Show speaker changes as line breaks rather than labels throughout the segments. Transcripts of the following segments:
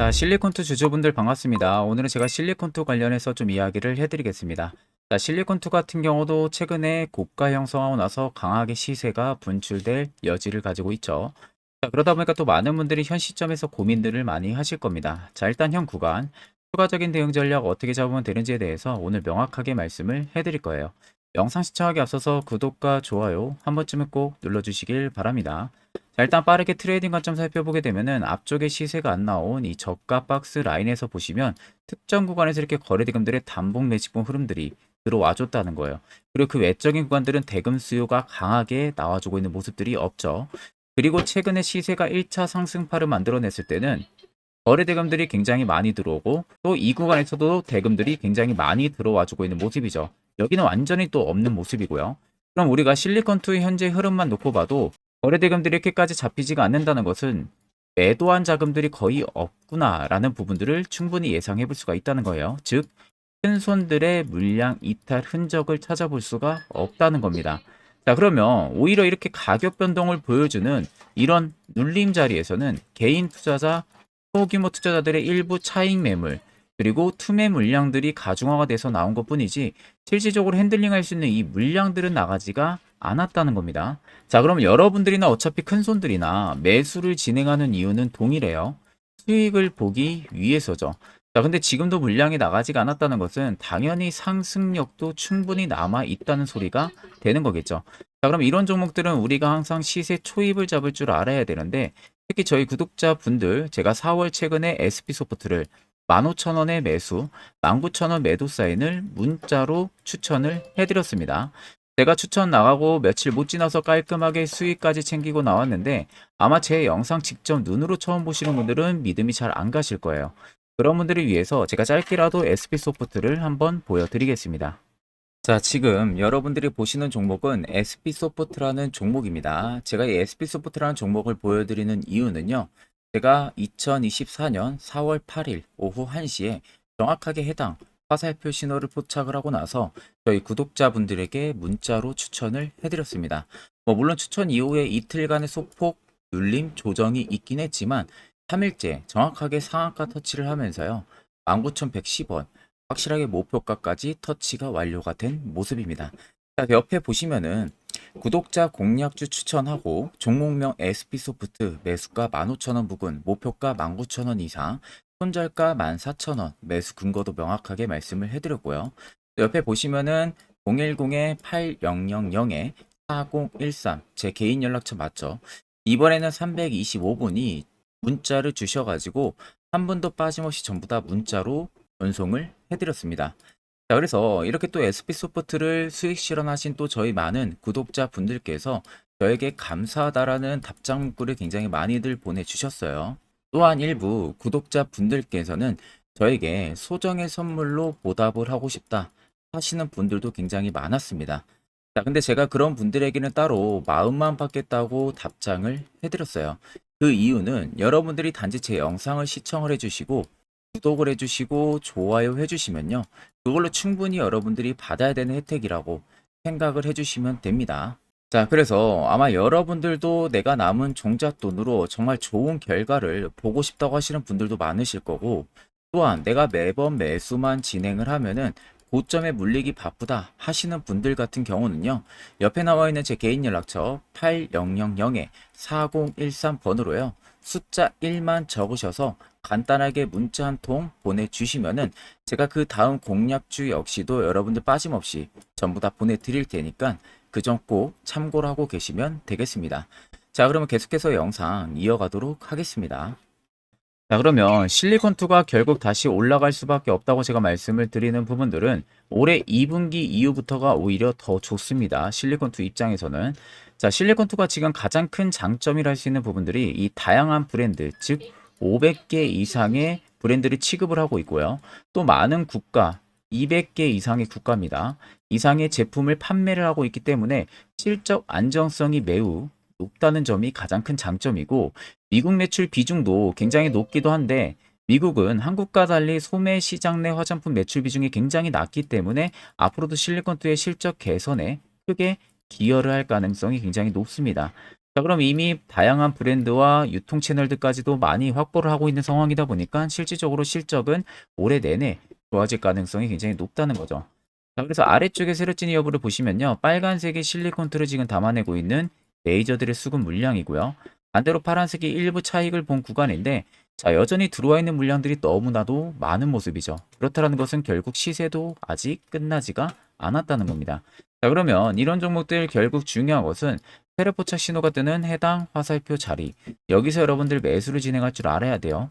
자, 실리콘투 주주분들 반갑습니다. 오늘은 제가 실리콘투 관련해서 좀 이야기를 해드리겠습니다. 자, 실리콘투 같은 경우도 최근에 고가 형성하고 나서 강하게 시세가 분출될 여지를 가지고 있죠. 자, 그러다 보니까 또 많은 분들이 현 시점에서 고민들을 많이 하실 겁니다. 자, 일단 현 구간, 추가적인 대응 전략 어떻게 잡으면 되는지에 대해서 오늘 명확하게 말씀을 해드릴 거예요. 영상 시청하기 앞서서 구독과 좋아요 한 번쯤은 꼭 눌러주시길 바랍니다. 자, 일단 빠르게 트레이딩 관점 살펴보게 되면은 앞쪽에 시세가 안 나온 이 저가 박스 라인에서 보시면 특정 구간에서 이렇게 거래대금들의 단봉 매집봉 흐름들이 들어와 줬다는 거예요. 그리고 그 외적인 구간들은 대금 수요가 강하게 나와주고 있는 모습들이 없죠. 그리고 최근에 시세가 1차 상승파를 만들어냈을 때는 거래 대금들이 굉장히 많이 들어오고 또 이 구간에서도 대금들이 굉장히 많이 들어와 주고 있는 모습이죠. 여기는 완전히 또 없는 모습이고요. 그럼 우리가 실리콘2의 현재 흐름만 놓고 봐도 거래 대금들이 이렇게까지 잡히지가 않는다는 것은 매도한 자금들이 거의 없구나라는 부분들을 충분히 예상해 볼 수가 있다는 거예요. 즉, 큰 손들의 물량 이탈 흔적을 찾아볼 수가 없다는 겁니다. 자, 그러면 오히려 이렇게 가격 변동을 보여주는 이런 눌림 자리에서는 개인 투자자, 소규모 투자자들의 일부 차익 매물, 그리고 투매 물량들이 가중화가 돼서 나온 것 뿐이지 실질적으로 핸들링 할 수 있는 이 물량들은 나가지가 않았다는 겁니다. 자, 그럼 여러분들이나 어차피 큰 손들이나 매수를 진행하는 이유는 동일해요. 수익을 보기 위해서죠. 자, 근데 지금도 물량이 나가지가 않았다는 것은 당연히 상승력도 충분히 남아 있다는 소리가 되는 거겠죠. 자, 그럼 이런 종목들은 우리가 항상 시세 초입을 잡을 줄 알아야 되는데 특히 저희 구독자분들 제가 4월 최근에 SP소프트를 15,000원에 매수, 19,000원 매도 사인을 문자로 추천을 해드렸습니다. 제가 추천 나가고 며칠 못 지나서 깔끔하게 수익까지 챙기고 나왔는데 아마 제 영상 직접 눈으로 처음 보시는 분들은 믿음이 잘 안 가실 거예요. 그런 분들을 위해서 제가 짧게라도 SP소프트를 한번 보여드리겠습니다. 자, 지금 여러분들이 보시는 종목은 SP소프트라는 종목입니다. 제가 이 SP소프트라는 종목을 보여드리는 이유는요. 제가 2024년 4월 8일 오후 1시에 정확하게 해당 화살표 신호를 포착을 하고 나서 저희 구독자분들에게 문자로 추천을 해드렸습니다. 뭐 물론 추천 이후에 이틀간의 소폭 눌림 조정이 있긴 했지만 3일째 정확하게 상한가 터치를 하면서요. 19,110원 확실하게 목표가까지 터치가 완료가 된 모습입니다. 자, 옆에 보시면은 구독자 공략주 추천하고 종목명 SP소프트 매수가 15,000원 부근 목표가 19,000원 이상 손절가 14,000원 매수 근거도 명확하게 말씀을 해드렸고요. 옆에 보시면은 010-8000-4013 제 개인 연락처 맞죠? 이번에는 325분이 문자를 주셔가지고 한 분도 빠짐없이 전부 다 문자로 전송을 해드렸습니다. 자, 그래서 이렇게 또 SP소프트를 수익 실현하신 또 저희 많은 구독자 분들께서 저에게 감사하다라는 답장 문구를 굉장히 많이들 보내주셨어요. 또한 일부 구독자 분들께서는 저에게 소정의 선물로 보답을 하고 싶다 하시는 분들도 굉장히 많았습니다. 자, 근데 제가 그런 분들에게는 따로 마음만 받겠다고 답장을 해드렸어요. 그 이유는 여러분들이 단지 제 영상을 시청을 해주시고 구독을 해주시고 좋아요 해주시면요. 그걸로 충분히 여러분들이 받아야 되는 혜택이라고 생각을 해주시면 됩니다. 자, 그래서 아마 여러분들도 내가 남은 종잣돈으로 정말 좋은 결과를 보고 싶다고 하시는 분들도 많으실 거고, 또한 내가 매번 매수만 진행을 하면은 고점에 물리기 바쁘다 하시는 분들 같은 경우는요, 옆에 나와 있는 제 개인 연락처 8000-4013번으로요, 숫자 1만 적으셔서 간단하게 문자 한 통 보내주시면은 제가 그 다음 공략주 역시도 여러분들 빠짐없이 전부 다 보내드릴 테니까 그 점 꼭 참고를 하고 계시면 되겠습니다. 자, 그러면 계속해서 영상 이어가도록 하겠습니다. 자, 그러면 실리콘2가 결국 다시 올라갈 수밖에 없다고 제가 말씀을 드리는 부분들은 올해 2분기 이후부터가 오히려 더 좋습니다. 실리콘2 입장에서는. 자, 실리콘2가 지금 가장 큰 장점이라 할 수 있는 부분들이 이 다양한 브랜드, 즉 500개 이상의 브랜드를 취급을 하고 있고요. 또 많은 국가, 200개 이상의 국가입니다. 이상의 제품을 판매를 하고 있기 때문에 실적 안정성이 매우 높다는 점이 가장 큰 장점이고 미국 매출 비중도 굉장히 높기도 한데 미국은 한국과 달리 소매 시장 내 화장품 매출 비중이 굉장히 낮기 때문에 앞으로도 실리콘2의 실적 개선에 크게 기여를 할 가능성이 굉장히 높습니다. 자, 그럼 이미 다양한 브랜드와 유통 채널들까지도 많이 확보를 하고 있는 상황이다 보니까 실질적으로 실적은 올해 내내 좋아질 가능성이 굉장히 높다는 거죠. 자, 그래서 아래쪽에 세력진위 여부를 보시면요. 빨간색이 실리콘트를 지금 담아내고 있는 레이저들의 수급 물량이고요. 반대로 파란색이 일부 차익을 본 구간인데 자, 여전히 들어와 있는 물량들이 너무나도 많은 모습이죠. 그렇다는 것은 결국 시세도 아직 끝나지가 않았다는 겁니다. 자, 그러면 이런 종목들 결국 중요한 것은 세력포착 신호가 뜨는 해당 화살표 자리. 여기서 여러분들 매수를 진행할 줄 알아야 돼요.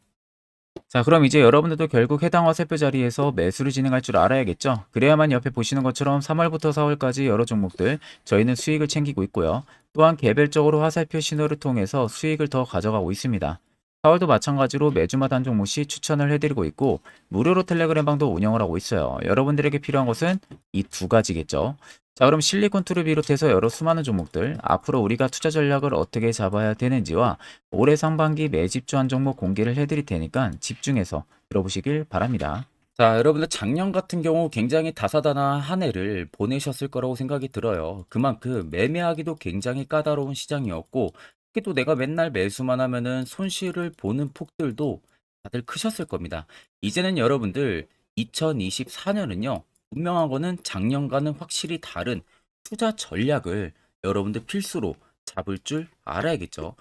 자, 그럼 이제 여러분들도 결국 해당 화살표 자리에서 매수를 진행할 줄 알아야겠죠? 그래야만 옆에 보시는 것처럼 3월부터 4월까지 여러 종목들 저희는 수익을 챙기고 있고요. 또한 개별적으로 화살표 신호를 통해서 수익을 더 가져가고 있습니다. 4월도 마찬가지로 매주마다 한 종목씩 추천을 해드리고 있고 무료로 텔레그램 방도 운영을 하고 있어요. 여러분들에게 필요한 것은 이 두 가지겠죠. 자, 그럼 실리콘투를 비롯해서 여러 수많은 종목들 앞으로 우리가 투자 전략을 어떻게 잡아야 되는지와 올해 상반기 매집주 한 종목 공개를 해드릴 테니까 집중해서 들어보시길 바랍니다. 자, 여러분들 작년 같은 경우 굉장히 다사다난한 한 해를 보내셨을 거라고 생각이 들어요. 그만큼 매매하기도 굉장히 까다로운 시장이었고 또 내가 맨날 매수만 하면은 손실을 보는 폭들도 다들 크셨을 겁니다. 이제는 여러분들 2024년은요, 분명한 거는 작년과는 확실히 다른 투자 전략을 여러분들 필수로 잡을 줄 알아야겠죠.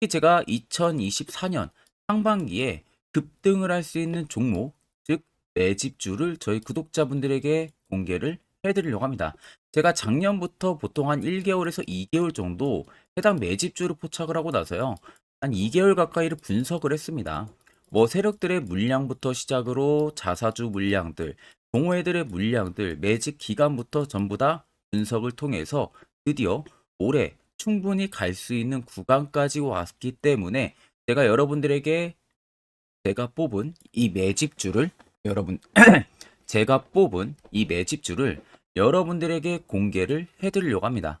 특히 제가 2024년 상반기에 급등을 할 수 있는 종목, 즉 매집주를 저희 구독자분들에게 공개를 해드리려고 합니다. 제가 작년부터 보통 한 1개월에서 2개월 정도 해당 매집주를 포착을 하고 나서요. 한 2개월 가까이를 분석을 했습니다. 뭐 세력들의 물량부터 시작으로 자사주 물량들, 동호회들의 물량들, 매집 기간부터 전부 다 분석을 통해서 드디어 올해 충분히 갈 수 있는 구간까지 왔기 때문에 제가 여러분들에게 제가 뽑은 이 매집주를 여러분 제가 뽑은 이 매집주를 여러분들에게 공개를 해드리려고 합니다.